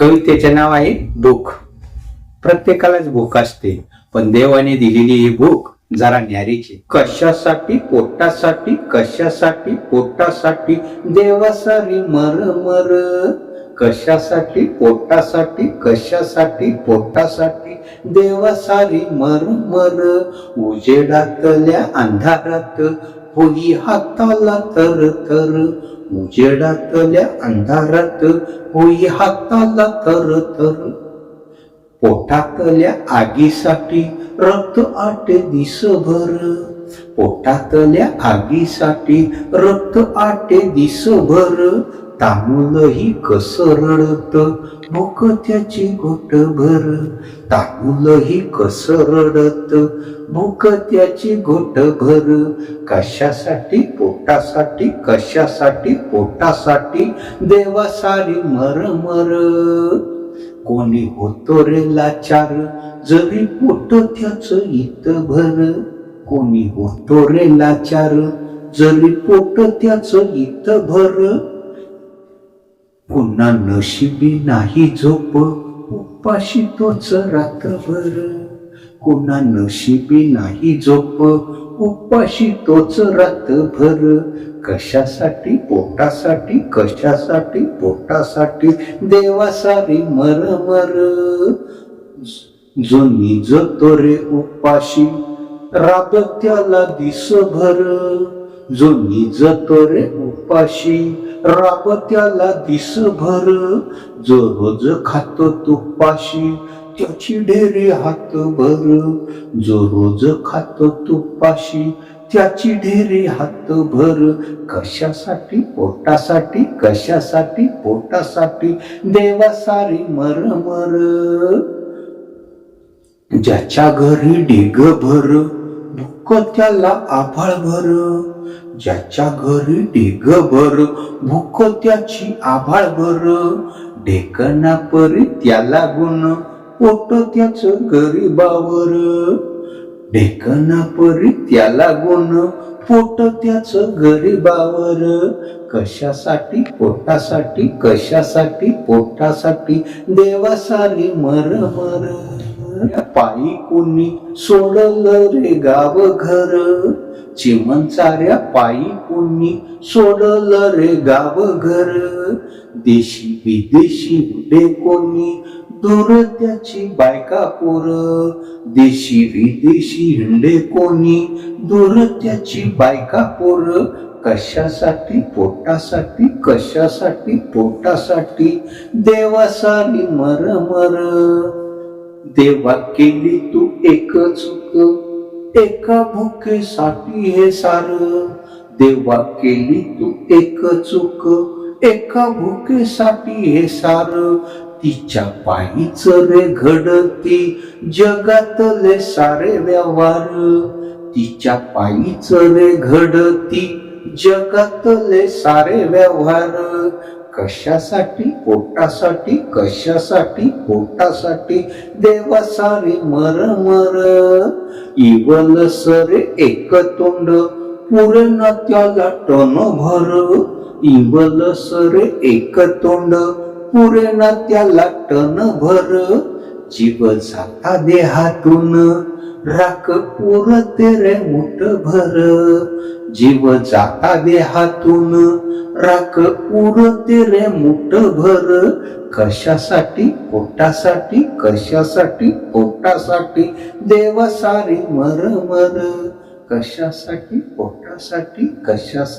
कवितेचे नाव आहे भूक. प्रत्येकालाच भूक असते पण देवाने दिलेली ही भूक जरा न्यारीची. कशासाठी? पोटासाठी. कशासाठी? पोटासाठी. देवासारी मर मर कशासाठी? पोटासाठी? कशासाठी? पोटासाठी? देवासारी मर. मर उजेडातल्या अंधारात. होई हाताला तर तर. उजेडातल्या अंधारात. होई हाताला तर तर. पोटातल्या आगीसाठी रक्त आटे दिसभर. पोटातल्या आगीसाठी रक्त आटे दिसभर. तांदूलही कस रडत? भूक त्याची घोटभर तांदूलही कस रडत? भूक त्याची घोटभर कशासाठी? पोटासाठी? कशासाठी? पोटासाठी? देवासारी मर मर. कोणी होतो रे लाचार? जरी पोट त्याच इत भर. कोणी होतो रे लाचार? जरी पोट त्याच इत भर. पुन्हा नशिबी नाही झोप. उपाशी तोच रात्रभर पुन्हा नशिबी नाही झोप. उपाशी तोच रात्रभर कशासाठी? पोटासाठी? कशासाठी? पोटासाठी. देवासारी मर मर. जो निजतो रे उपाशी राब त्याला दिसभर. जो निजतो रे उपाशी राब त्याला दिसभर. जो रोज खातो तुपाशी त्याची ढेरी हात भर जो रोज खातो तुपाशी त्याची ढेरी हात भर कशासाठी? पोटासाठी? कशासाठी? पोटासाठी. देवासारी मर मर ज्याच्या घरी ढेग भर भुक त्याला आभाळ भर. ज्याच्या घरी ढेग भर भूक त्याची आभाळ भर ढेकणा परी त्याला गुण पोट त्याच गरीबावर. ढेकणा परी त्याला गुण पोट त्याच गरीबावर. कशासाठी? पोटासाठी कशासाठी? पोटासाठी देवासारी मर मर पायी कोणी सोडलं रे गाव घर. चिमणचाऱ्या पायी कोणी सोडलं रे गाव घर. देशी विदेशी उडे कोणी दूर त्याची बायका पोर. देशी विदेशी हिंडे कोणी दूर त्याची बायका पोर. कशासाठी पोटासाठी कशासाठी पोटासाठी देवासारी मर मर देवा केली तू एक चुक एका भुकेसाठी हे सार. देवा केली तू एक चुक एका भुकेसाठी हे सार. तिच्या पायीच रे घडती जगातले सारे व्यवहार. तिच्या पायीच रे घडती जगातले सारे व्यवहार. कशासाठी? पोटासाठी? कशासाठी? पोटासाठी? देवासारी मर मर. इवल सरे एक तोंड पुरण त्याला टन भर. इवल सरे एक तोंड पुरण त्याला टन भर. जीव जाता देहातून राख उरते रे मुठ भर जीव जाता देहातून राख उरते रे मुठ भर कशासाठी? पोटासाठी? कशासाठी? पोटासाठी. देव सारी मर मर कशासाठी? पोटासाठी? कशासाठी?